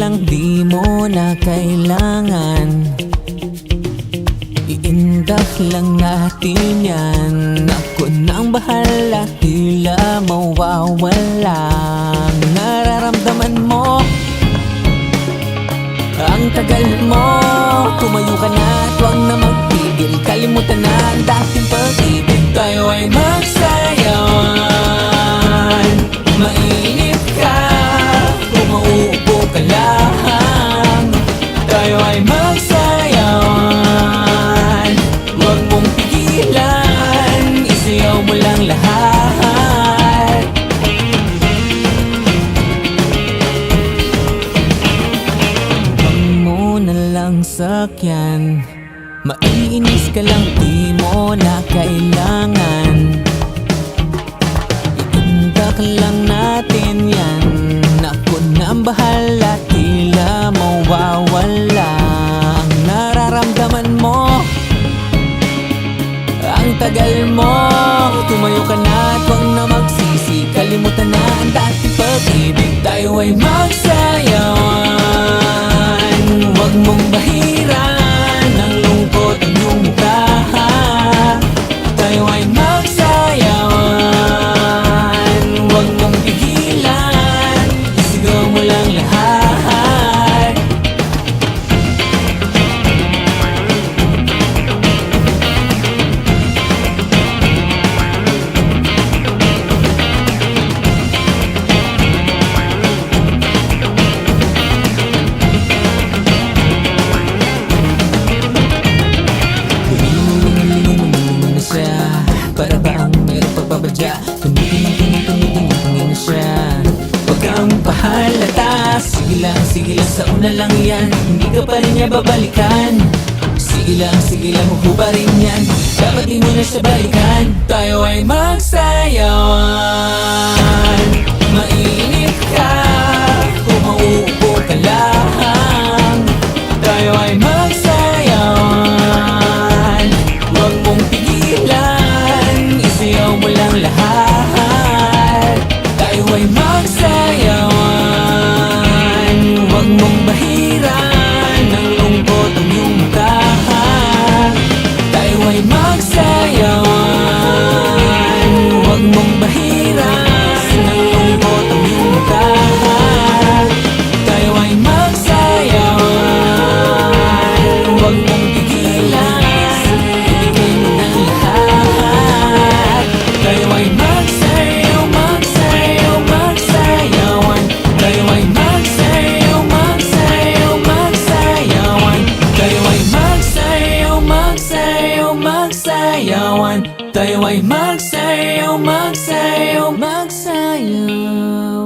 lang di mo na kailangan. Iindak lang natin yan. Ako nang bahala Tila mawawala. Nararamdaman mo Ang tagal mo. Tumayo ka na at huwag na magpigil. Kalimutan na ang dating pag-ibig mauupo ka lang Tayo ay magsayawan. Huwag mong pigilan Isayaw mo lang lahat. Huwag mo na lang sakyan. Maiinis ka lang di mo na kailangan. Itundak lang natin yan lang lahat. Para ba ang mayroong pagbabadya Tumingin, Sige lang, sige lang, sa una lang yan. Hindi ka pa rin niya babalikan. Sige lang, sige lang, huhubarin yan. Dapat di mo na siya balikan. Tayo ay magsayawan Huwag mong pigilan. Ibigay mo lahat Tayo ay magsayaw, magsayaw, magsayawan. Tayo ay magsayaw, magsayaw, magsayawan. Tayo ay magsayaw, magsayaw, magsayawan. Tayo ay magsayaw, magsayaw, magsayawan